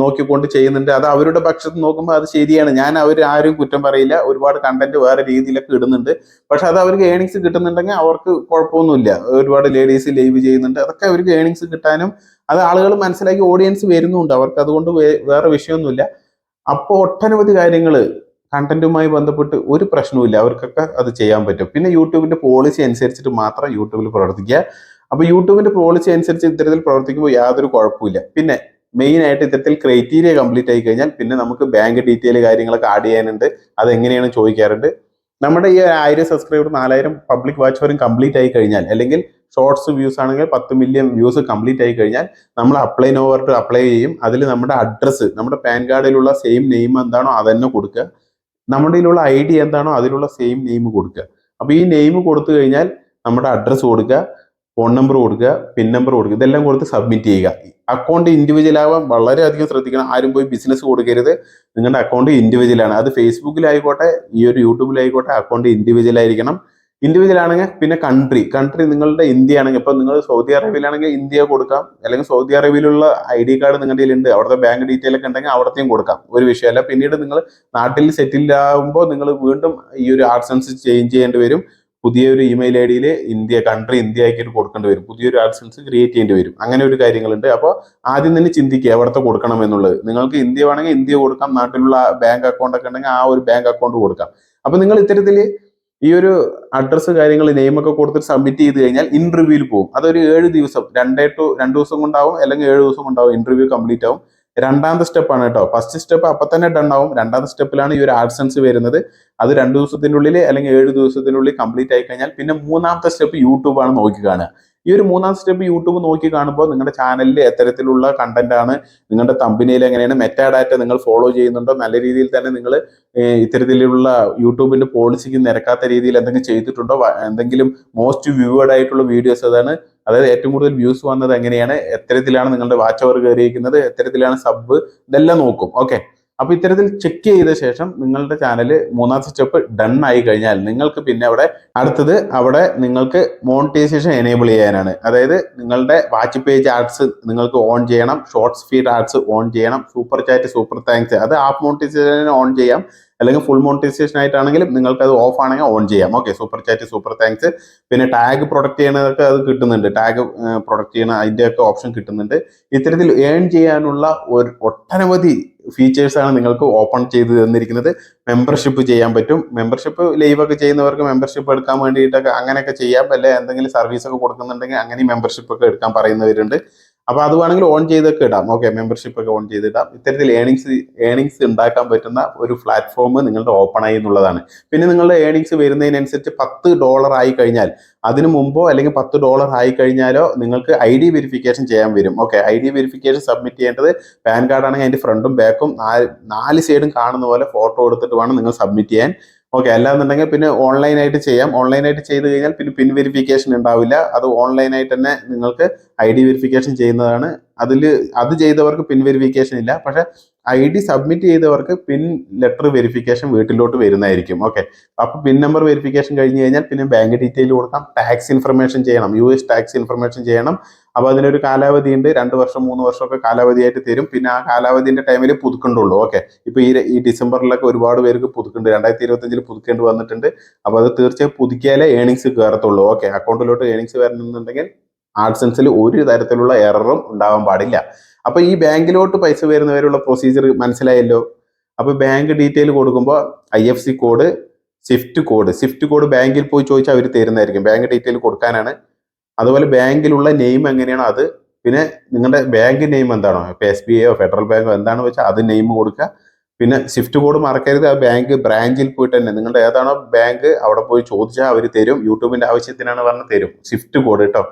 നോക്കിക്കൊണ്ട് ചെയ്യുന്നുണ്ട്. അത് അവരുടെ പക്ഷത്ത് നോക്കുമ്പോൾ അത് ശരിയാണ്. ഞാൻ അവർ ആരും കുറ്റം പറയില്ല. ഒരുപാട് കണ്ടന്റ് വേറെ രീതിയിലൊക്കെ ഇടുന്നുണ്ട്. പക്ഷെ അത് അവർക്ക് ഏണിങ്സ് കിട്ടുന്നുണ്ടെങ്കിൽ അവർക്ക് കുഴപ്പമൊന്നുമില്ല. ഒരുപാട് ലേഡീസ് ലൈവ് ചെയ്യുന്നുണ്ട്. അതൊക്കെ അവർക്ക് ഏണിങ്സ് കിട്ടാനും അത് ആളുകൾ മനസ്സിലാക്കി ഓഡിയൻസ് വരുന്നുണ്ട്. അവർക്ക് അതുകൊണ്ട് വേറെ വിഷയമൊന്നുമില്ല. അപ്പോൾ ഒട്ടനവധി കാര്യങ്ങൾ കണ്ടന്റുമായി ബന്ധപ്പെട്ട് ഒരു പ്രശ്നവുമില്ല. അവർക്കൊക്കെ അത് ചെയ്യാൻ പറ്റും. പിന്നെ യൂട്യൂബിന്റെ പോളിസി അനുസരിച്ചിട്ട് മാത്രം യൂട്യൂബിൽ പ്രവർത്തിക്കുക. അപ്പൊ യൂട്യൂബിന്റെ പോളിസി അനുസരിച്ച് ഇത്തരത്തിൽ പ്രവർത്തിക്കുമ്പോൾ യാതൊരു കുഴപ്പമില്ല പിന്നെ മെയിൻ ആയിട്ട് ഇത്തരത്തിൽ ക്രൈറ്റീരിയ കംപ്ലീറ്റ് ആയി കഴിഞ്ഞാൽ പിന്നെ നമുക്ക് ബാങ്ക് ഡീറ്റെയിൽ കാര്യങ്ങളൊക്കെ ആഡ് ചെയ്യാനുണ്ട്. അത് എങ്ങനെയാണ് ചോദിക്കാറുണ്ട്. നമ്മുടെ ഈ ആയിരം സബ്സ്ക്രൈബർ നാലായിരം പബ്ലിക് വാച്ച് വരും കംപ്ലീറ്റ് ആയി കഴിഞ്ഞാൽ അല്ലെങ്കിൽ ഷോർട്സ് വ്യൂസ് ആണെങ്കിൽ പത്ത് മില്യൺ വ്യൂസ് കംപ്ലീറ്റ് ആയി കഴിഞ്ഞാൽ നമ്മൾ അപ്ലൈ നോവർ ടു അപ്ലൈ ചെയ്യും. അതിൽ നമ്മുടെ അഡ്രസ്സ് നമ്മുടെ പാൻ കാർഡിലുള്ള സെയിം നെയിം എന്താണോ അതന്നെ കൊടുക്കുക. നമ്മുടെ കയ്യിലുള്ള ഐ ഡി എന്താണോ അതിലുള്ള സെയിം നെയിം കൊടുക്കുക. അപ്പോൾ ഈ നെയിം കൊടുത്തു കഴിഞ്ഞാൽ നമ്മുടെ അഡ്രസ്സ് കൊടുക്കുക ഫോൺ നമ്പർ കൊടുക്കുക പിൻ നമ്പർ കൊടുക്കുക ഇതെല്ലാം കൊടുത്ത് സബ്മിറ്റ് ചെയ്യുക. അക്കൗണ്ട് ഇൻഡിവിജ്വൽ ആവാൻ വളരെയധികം ശ്രദ്ധിക്കണം. ആരും പോയി ബിസിനസ് കൊടുക്കരുത്. നിങ്ങളുടെ അക്കൗണ്ട് ഇൻഡിവിജ്വൽ ആണ്. അത് ഫേസ്ബുക്കിലായിക്കോട്ടെ ഈ ഒരു യൂട്യൂബിലായിക്കോട്ടെ അക്കൗണ്ട് ഇൻഡിവിജ്വൽ ആയിരിക്കണം. ഇൻഡിവിജ്വൽ ആണെങ്കിൽ പിന്നെ കൺട്രി കൺട്രി നിങ്ങളുടെ ഇന്ത്യ ആണെങ്കിൽ ഇപ്പൊ നിങ്ങൾ സൗദി അറേബ്യയിലാണെങ്കിൽ ഇന്ത്യ കൊടുക്കാം. അല്ലെങ്കിൽ സൗദി അറേബ്യയിലുള്ള ഐ ഡി കാർഡ് നിങ്ങളുടെ കയ്യിലുണ്ട് അവിടുത്തെ ബാങ്ക് ഡീറ്റെയിൽ ഒക്കെ ഉണ്ടെങ്കിൽ അവിടത്തെയും കൊടുക്കാം. ഒരു വിഷയമല്ല പിന്നീട് നിങ്ങൾ നാട്ടിൽ സെറ്റിൽ ആകുമ്പോൾ നിങ്ങൾ വീണ്ടും ഈ ഒരു ആഡ്സൻസ് ചേഞ്ച് ചെയ്യേണ്ടി വരും. പുതിയൊരു ഇമെയിൽ ഐ ഡിയിൽ ഇന്ത്യ കൺട്രി ഇന്ത്യ ആക്കിയിട്ട് കൊടുക്കേണ്ടി വരും. പുതിയൊരു ആഡ്സൻസ് ക്രിയേറ്റ് ചെയ്യേണ്ടി വരും. അങ്ങനെ ഒരു കാര്യങ്ങളുണ്ട്. അപ്പോൾ ആദ്യം തന്നെ ചിന്തിക്കുക എവിടത്തെ കൊടുക്കണം എന്നുള്ളത്. നിങ്ങൾക്ക് ഇന്ത്യ വേണമെങ്കിൽ ഇന്ത്യ കൊടുക്കാം. നാട്ടിലുള്ള ബാങ്ക് അക്കൗണ്ട് ഒക്കെ ഉണ്ടെങ്കിൽ ആ ഒരു ബാങ്ക് അക്കൗണ്ട് കൊടുക്കാം. അപ്പൊ നിങ്ങൾ ഇത്തരത്തിൽ ഈ ഒരു അഡ്രസ്സ് കാര്യങ്ങൾ നെയിം ഒക്കെ കൊടുത്തിട്ട് സബ്മിറ്റ് ചെയ്ത് കഴിഞ്ഞാൽ ഇന്റർവ്യൂവിൽ പോകും. അതൊരു ഏഴ് ദിവസം രണ്ടേ ടു രണ്ട് ദിവസം കൊണ്ടാവും അല്ലെങ്കിൽ ഏഴ് ദിവസം കൊണ്ടാവും ഇന്റർവ്യൂ കംപ്ലീറ്റ് ആവും. രണ്ടാമത്തെ സ്റ്റെപ്പാണ് കേട്ടോ. ഫസ്റ്റ് സ്റ്റെപ്പ് അപ്പൊ തന്നെ ഡൺ ആവും. രണ്ടാമത്തെ സ്റ്റെപ്പിലാണ് ഈ ഒരു ആഡ്സൻസ് വരുന്നത്. അത് രണ്ട് ദിവസത്തിനുള്ളിൽ അല്ലെങ്കിൽ ഏഴ് ദിവസത്തിനുള്ളിൽ കംപ്ലീറ്റ് ആയി കഴിഞ്ഞാൽ പിന്നെ മൂന്നാമത്തെ സ്റ്റെപ്പ് യൂട്യൂബാണ് നോക്കി കാണുക. ഈ ഒരു മൂന്നാം സ്റ്റെപ്പ് യൂട്യൂബ് നോക്കി കാണുമ്പോൾ നിങ്ങളുടെ ചാനലിൽ എത്തരത്തിലുള്ള കണ്ടന്റ് ആണ്. നിങ്ങളുടെ കമ്പനിയിൽ എങ്ങനെയാണ് മെറ്റാ ഡാറ്റ നിങ്ങൾ ഫോളോ ചെയ്യുന്നുണ്ടോ? നല്ല രീതിയിൽ തന്നെ നിങ്ങൾ ഇത്തരത്തിലുള്ള യൂട്യൂബിന്റെ പോളിസിക്ക് നിരക്കാത്ത രീതിയിൽ എന്തെങ്കിലും ചെയ്തിട്ടുണ്ടോ? എന്തെങ്കിലും മോസ്റ്റ് വ്യൂവേഡ് ആയിട്ടുള്ള വീഡിയോസ് അതാണ് അതായത് ഏറ്റവും കൂടുതൽ വ്യൂസ് വന്നത് എങ്ങനെയാണ്? എത്തരത്തിലാണ് നിങ്ങളുടെ വാച്ച് അവർ കയറിയിരിക്കുന്നത്? എത്തരത്തിലാണ് സബ് ഇതെല്ലാം നോക്കും. ഓക്കെ അപ്പൊ ഇത്തരത്തിൽ ചെക്ക് ചെയ്ത ശേഷം നിങ്ങളുടെ ചാനൽ മൂന്നാമത്തെ സ്റ്റെപ്പ് ഡൺ ആയി കഴിഞ്ഞാൽ നിങ്ങൾക്ക് പിന്നെ അവിടെ അടുത്തത് അവിടെ നിങ്ങൾക്ക് മോണിറ്റൈസേഷൻ എനേബിൾ ചെയ്യാനാണ്. അതായത് നിങ്ങളുടെ വാച്ച് പേജ് ആഡ്സ് നിങ്ങൾക്ക് ഓൺ ചെയ്യണം ഷോർട്സ് ഫീഡ് ആഡ്സ് ഓൺ ചെയ്യണം സൂപ്പർ ചാറ്റ് സൂപ്പർ താങ്ക്സ് അത് ആപ്പ് മോണിറ്റൈസേഷൻ ഓൺ ചെയ്യാം. അല്ലെങ്കിൽ ഫുൾ മോണിറ്റൈസേഷൻ ആയിട്ടാണെങ്കിലും നിങ്ങൾക്ക് അത് ഓഫ് ആണെങ്കിൽ ഓൺ ചെയ്യാം. Okay super chat super thanks പിന്നെ ടാഗ് പ്രൊഡക്റ്റ് ചെയ്യുന്നതൊക്കെ അത് കിട്ടുന്നുണ്ട്. ടാഗ് പ്രൊഡക്റ്റ് ചെയ്യണ അതിന്റെ ഒക്കെ ഓപ്ഷൻ കിട്ടുന്നുണ്ട്. ഇത്തരത്തിൽ ഏൺ ചെയ്യാനുള്ള ഒരു ഒട്ടനവധി ഫീച്ചേഴ്സാണ് നിങ്ങൾക്ക് ഓപ്പൺ ചെയ്ത് തന്നിരിക്കുന്നത്. മെമ്പർഷിപ്പ് ചെയ്യാൻ പറ്റും. മെമ്പർഷിപ്പ് ലൈവ് ഒക്കെ ചെയ്യുന്നവർക്ക് മെമ്പർഷിപ്പ് എടുക്കാൻ വേണ്ടിയിട്ടൊക്കെ അങ്ങനെയൊക്കെ ചെയ്യാം. അല്ലെ എന്തെങ്കിലും സർവീസ് ഒക്കെ കൊടുക്കുന്നുണ്ടെങ്കിൽ അങ്ങനെ മെമ്പർഷിപ്പ് ഒക്കെ എടുക്കാൻ പറയുന്നവരുണ്ട്. അപ്പൊ അത് വേണമെങ്കിൽ ഓൺ ചെയ്തൊക്കെ ഇടാം. ഓക്കെ മെമ്പർഷിപ്പ് ഒക്കെ ഓൺ ചെയ്തിടാം. ഇത്തരത്തിൽ ഏണിങ്സ് ഏണിങ്സ് ഉണ്ടാക്കാൻ പറ്റുന്ന ഒരു പ്ലാറ്റ്ഫോം നിങ്ങളുടെ ഓപ്പൺ ആയി എന്നുള്ളതാണ്. പിന്നെ നിങ്ങളുടെ ഏണിങ്സ് വരുന്നതിനനുസരിച്ച് പത്ത് ഡോളർ ആയി കഴിഞ്ഞാൽ അതിനു മുമ്പോ അല്ലെങ്കിൽ പത്ത് ഡോളർ ആയി കഴിഞ്ഞാലോ നിങ്ങൾക്ക് ഐ ഡി വെരിഫിക്കേഷൻ ചെയ്യാൻ വരും. Okay I D verification submit ചെയ്യേണ്ടത് പാൻ കാർഡ് ആണെങ്കിൽ ഫ്രണ്ടും ബാക്കും നാല് നാല് സൈഡും കാണുന്ന പോലെ ഫോട്ടോ എടുത്തിട്ട് വേണം നിങ്ങൾ സബ്മിറ്റ് ചെയ്യാൻ. ഓക്കെ അല്ലാന്നുണ്ടെങ്കിൽ പിന്നെ ഓൺലൈനായിട്ട് ചെയ്യാം. ഓൺലൈനായിട്ട് ചെയ്ത് കഴിഞ്ഞാൽ പിന്നെ പിൻ വെരിഫിക്കേഷൻ ഉണ്ടാവില്ല. അത് ഓൺലൈനായിട്ട് തന്നെ നിങ്ങൾക്ക് ഐ ഡി വെരിഫിക്കേഷൻ ചെയ്യുന്നതാണ്. അതിൽ അത് ചെയ്തവർക്ക് പിൻ വെരിഫിക്കേഷൻ ഇല്ല. പക്ഷെ ഐ ഡി സബ്മിറ്റ് ചെയ്തവർക്ക് പിൻ ലെറ്റർ വെരിഫിക്കേഷൻ വീട്ടിലോട്ട് വരുന്നതായിരിക്കും. ഓക്കെ അപ്പൊ പിൻ നമ്പർ വെരിഫിക്കേഷൻ കഴിഞ്ഞ് കഴിഞ്ഞാൽ പിന്നെ ബാങ്ക് ഡീറ്റെയിൽ കൊടുക്കാം. ടാക്സ് ഇൻഫർമേഷൻ ചെയ്യണം. യു എസ് ടാക്സ് ഇൻഫർമേഷൻ ചെയ്യണം. അപ്പൊ അതിനൊരു കാലാവധി ഉണ്ട് രണ്ട് വർഷം മൂന്ന് വർഷമൊക്കെ കാലാവധിയായിട്ട് തരും. പിന്നെ ആ കാലാവധിന്റെ ടൈമിൽ പുതുക്കണ്ടുള്ളൂ ഓക്കെ ഇപ്പൊ ഈ ഈ ഡിസംബറിലൊക്കെ ഒരുപാട് പേർക്ക് പുതുക്കുന്നുണ്ട്. രണ്ടായിരത്തി ഇരുപത്തഞ്ചിൽ പുതുക്കേണ്ടി വന്നിട്ടുണ്ട്. അപ്പോൾ അത് തീർച്ചയായും പുതുക്കിയാലേ ഏണിങ്സ് കയറത്തുള്ളൂ. ഓക്കെ അക്കൗണ്ടിലോട്ട് ഏണിങ്സ് വരണമെന്നുണ്ടെങ്കിൽ ആഡ്സൻസിൽ ഒരു തരത്തിലുള്ള എററും ഉണ്ടാവാൻ പാടില്ല. അപ്പോൾ ഈ ബാങ്കിലോട്ട് പൈസ വരുന്നവരുള്ള പ്രൊസീജിയർ മനസ്സിലായല്ലോ? അപ്പോൾ ബാങ്ക് ഡീറ്റെയിൽ കൊടുക്കുമ്പോൾ I F C code swift code swift code ബാങ്കിൽ പോയി ചോദിച്ചാൽ അവർ തരുന്നതായിരിക്കും. ബാങ്ക് ഡീറ്റെയിൽ കൊടുക്കാനാണ് അതുപോലെ ബാങ്കിലുള്ള നെയിം എങ്ങനെയാണോ അത്? പിന്നെ നിങ്ങളുടെ ബാങ്ക് നെയിം എന്താണോ? ഇപ്പൊ എസ് ബി ഐയോ ഫെഡറൽ ബാങ്കോ എന്താണെന്ന് വെച്ചാൽ അത് നെയിം കൊടുക്കുക. പിന്നെ സ്വിഫ്റ്റ് കോഡ് മറക്കരുത്. ആ ബാങ്ക് ബ്രാഞ്ചിൽ പോയിട്ട് തന്നെ നിങ്ങളുടെ ഏതാണോ ബാങ്ക് അവിടെ പോയി ചോദിച്ചാൽ അവർ തരും. യൂട്യൂബിന്റെ ആവശ്യത്തിനാണ് പറഞ്ഞ് തരും. സ്വിഫ്റ്റ് കോഡ് കേട്ടോ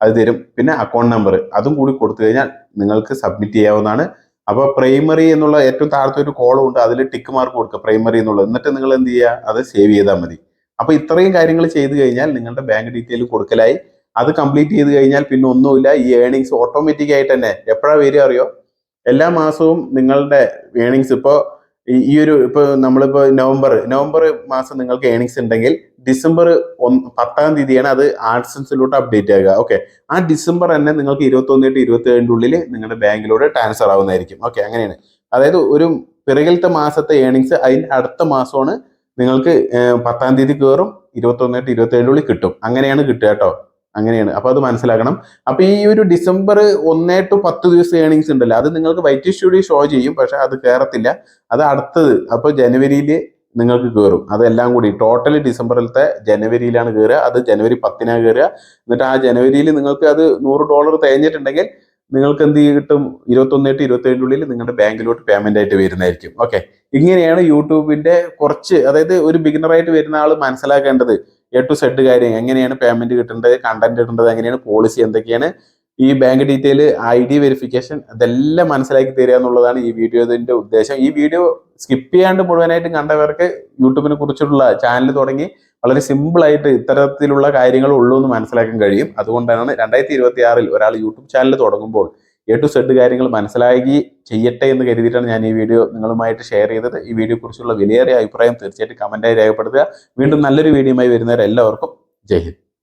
അത് തരും. പിന്നെ അക്കൗണ്ട് നമ്പർ അതും കൂടി കൊടുത്തു കഴിഞ്ഞാൽ നിങ്ങൾക്ക് സബ്മിറ്റ് ചെയ്യാവുന്നതാണ്. അപ്പോൾ പ്രൈമറി എന്നുള്ള ഏറ്റവും താഴത്തെ ഒരു കോളം ഉണ്ട് അതിൽ ടിക്ക് മാർക്ക് കൊടുക്കുക പ്രൈമറി എന്നുള്ളത്. എന്നിട്ട് നിങ്ങൾ എന്ത് ചെയ്യുക? അത് സേവ് ചെയ്താൽ മതി. അപ്പോൾ ഇത്രയും കാര്യങ്ങൾ ചെയ്തു കഴിഞ്ഞാൽ നിങ്ങളുടെ ബാങ്ക് ഡീറ്റെയിൽ കൊടുക്കലായി. അത് കംപ്ലീറ്റ് ചെയ്ത് കഴിഞ്ഞാൽ പിന്നെ ഒന്നുമില്ല. ഈ ഏണിങ്സ് ഓട്ടോമാറ്റിക് ആയിട്ട് തന്നെ എപ്പോഴാണ് വരിക അറിയോ? എല്ലാ മാസവും നിങ്ങളുടെ ഏണിങ്സ് ഇപ്പോൾ ഈ ഒരു ഇപ്പോൾ നമ്മളിപ്പോൾ നവംബർ നവംബർ മാസം നിങ്ങൾക്ക് ഏണിങ്സ് ഉണ്ടെങ്കിൽ ഡിസംബർ ഒന്ന് പത്താം തീയതിയാണ് അത് ആർട്സൻസിലോട്ട് അപ്ഡേറ്റ് ആകുക. ഓക്കെ ആ ഡിസംബർ തന്നെ നിങ്ങൾക്ക് ഇരുപത്തൊന്ന് ടു ഇരുപത്തി ഏഴിന്റെ ഉള്ളിൽ നിങ്ങളുടെ ബാങ്കിലൂടെ ട്രാൻസ്ഫർ ആവുന്നതായിരിക്കും. ഓക്കെ അങ്ങനെയാണ്. അതായത് ഒരു പിറകിലത്തെ മാസത്തെ ഏണിങ്സ് അതിന് അടുത്ത മാസമാണ് നിങ്ങൾക്ക് പത്താം തീയതി കയറും ഇരുപത്തൊന്ന് ടു ഇരുപത്തി ഏഴിന്റെ ഉള്ളിൽ കിട്ടും. അങ്ങനെയാണ് കിട്ടുക കേട്ടോ. അങ്ങനെയാണ്. അപ്പൊ അത് മനസ്സിലാക്കണം. അപ്പൊ ഈ ഒരു ഡിസംബർ ഒന്നേ ടു പത്ത് ദിവസം ഏണിങ്സ് ഉണ്ടല്ലോ അത് നിങ്ങൾക്ക് വൈറ്റ് ഇഷ്യൂഡി ഷോ ചെയ്യും പക്ഷെ അത് കയറത്തില്ല അത് അടുത്തത് അപ്പൊ ജനുവരിയിൽ നിങ്ങൾക്ക് കയറും അതെല്ലാം കൂടി ടോട്ടൽ ഡിസംബറിലത്തെ ജനുവരിയിലാണ് കയറുക അത് ജനുവരി പത്തിനാണ് കയറുക എന്നിട്ട് ആ ജനുവരിയിൽ നിങ്ങൾക്ക് അത് നൂറ് ഡോളർ തേഞ്ഞിട്ടുണ്ടെങ്കിൽ നിങ്ങൾക്ക് എന്ത് കിട്ടും? ഇരുപത്തൊന്ന് ടു ഇരുപത്തേഴിന്റെ ഉള്ളിൽ നിങ്ങളുടെ ബാങ്കിലോട്ട് പേയ്മെന്റ് ആയിട്ട് വരുന്നതായിരിക്കും. ഓക്കെ ഇങ്ങനെയാണ് യൂട്യൂബിന്റെ കുറച്ച് അതായത് ഒരു ബിഗിനറായിട്ട് വരുന്ന ആൾ മനസ്സിലാക്കേണ്ടത്. എ ടു സെഡ് കാര്യം എങ്ങനെയാണ് പേയ്മെന്റ് കിട്ടേണ്ടത് കണ്ടന്റ് ഇടേണ്ടത് എങ്ങനെയാണ് പോളിസി എന്തൊക്കെയാണ് ഈ bank detail I D verification അതെല്ലാം മനസ്സിലാക്കി തരിക എന്നുള്ളതാണ് ഈ വീഡിയോയുടെ ഉദ്ദേശം. ഈ വീഡിയോ സ്കിപ്പ് ചെയ്യാണ്ട് മുഴുവനായിട്ട് കണ്ടവർക്ക് യൂട്യൂബിനെ കുറിച്ചുള്ള ചാനൽ തുടങ്ങി വളരെ സിമ്പിൾ ആയിട്ട് ഇത്തരത്തിലുള്ള കാര്യങ്ങൾ ഉള്ളൂ എന്ന് മനസ്സിലാക്കാൻ കഴിയും. അതുകൊണ്ടാണ് രണ്ടായിരത്തി ഇരുപത്തി ആറിൽ ഒരാൾ യൂട്യൂബ് ചാനൽ തുടങ്ങുമ്പോൾ എ ടു സെഡ് കാര്യങ്ങൾ മനസ്സിലാക്കി ചെയ്യട്ടെ എന്ന് കരുതിയിട്ടാണ് ഞാൻ ഈ വീഡിയോ നിങ്ങളുമായിട്ട് ഷെയർ ചെയ്തത്. ഈ വീഡിയോ കുറിച്ചുള്ള വിലയേറിയ അഭിപ്രായം തീർച്ചയായിട്ടും കമന്റായി രേഖപ്പെടുത്തുക. വീണ്ടും നല്ലൊരു വീഡിയോയുമായി വരുന്നവരെല്ലാവർക്കും ജയ് ഹിന്ദ്.